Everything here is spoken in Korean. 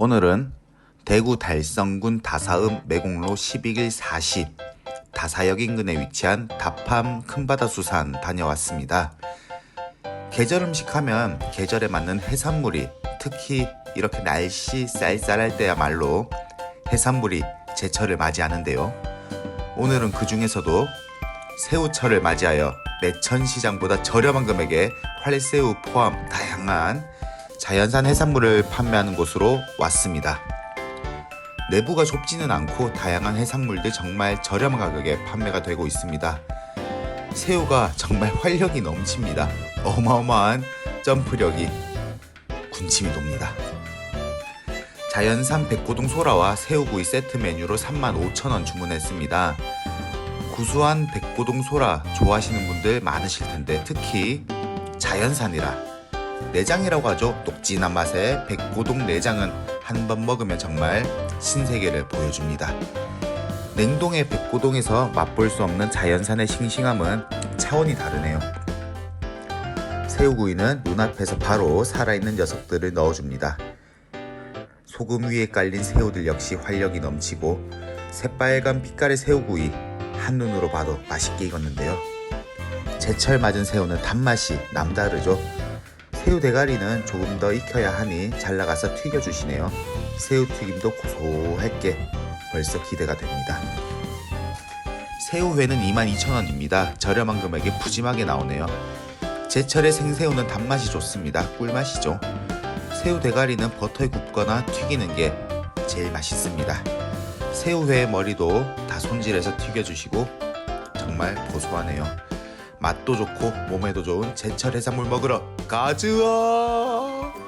오늘은 대구 달성군 다사읍 매곡로 12길 40 다사역 인근에 위치한 다팜 큰바다 수산 다녀왔습니다. 계절 음식 하면 계절에 맞는 해산물이 특히 이렇게 날씨 쌀쌀할 때야말로 해산물이 제철을 맞이하는데요. 오늘은 그 중에서도 새우철을 맞이하여 매천시장보다 저렴한 금액에 활새우 포함 다양한 자연산 해산물을 판매하는 곳으로 왔습니다. 내부가 좁지는 않고 다양한 해산물들 정말 저렴한 가격에 판매가 되고 있습니다. 새우가 정말 활력이 넘칩니다. 어마어마한 점프력이 군침이 돕니다. 자연산 백고동 소라와 새우구이 세트 메뉴로 35,000원 주문했습니다. 구수한 백고동 소라 좋아하시는 분들 많으실 텐데 특히 자연산이라 내장이라고 하죠. 녹진한 맛의 백고동 내장은 한 번 먹으면 정말 신세계를 보여줍니다. 냉동의 백고동에서 맛볼 수 없는 자연산의 싱싱함은 차원이 다르네요. 새우구이는 눈앞에서 바로 살아있는 녀석들을 넣어줍니다. 소금 위에 깔린 새우들 역시 활력이 넘치고 새빨간 빛깔의 새우구이 한눈으로 봐도 맛있게 익었는데요. 제철 맞은 새우는 단맛이 남다르죠. 새우 대가리는 조금 더 익혀야 하니 잘 나가서 튀겨주시네요. 새우 튀김도 고소하게 벌써 기대가 됩니다. 새우회는 22,000원입니다. 저렴한 금액에 푸짐하게 나오네요. 제철의 생새우는 단맛이 좋습니다. 꿀맛이죠. 새우 대가리는 버터에 굽거나 튀기는 게 제일 맛있습니다. 새우회의 머리도 다 손질해서 튀겨주시고 정말 고소하네요. 맛도 좋고 몸에도 좋은 제철 해산물 먹으러 가즈아!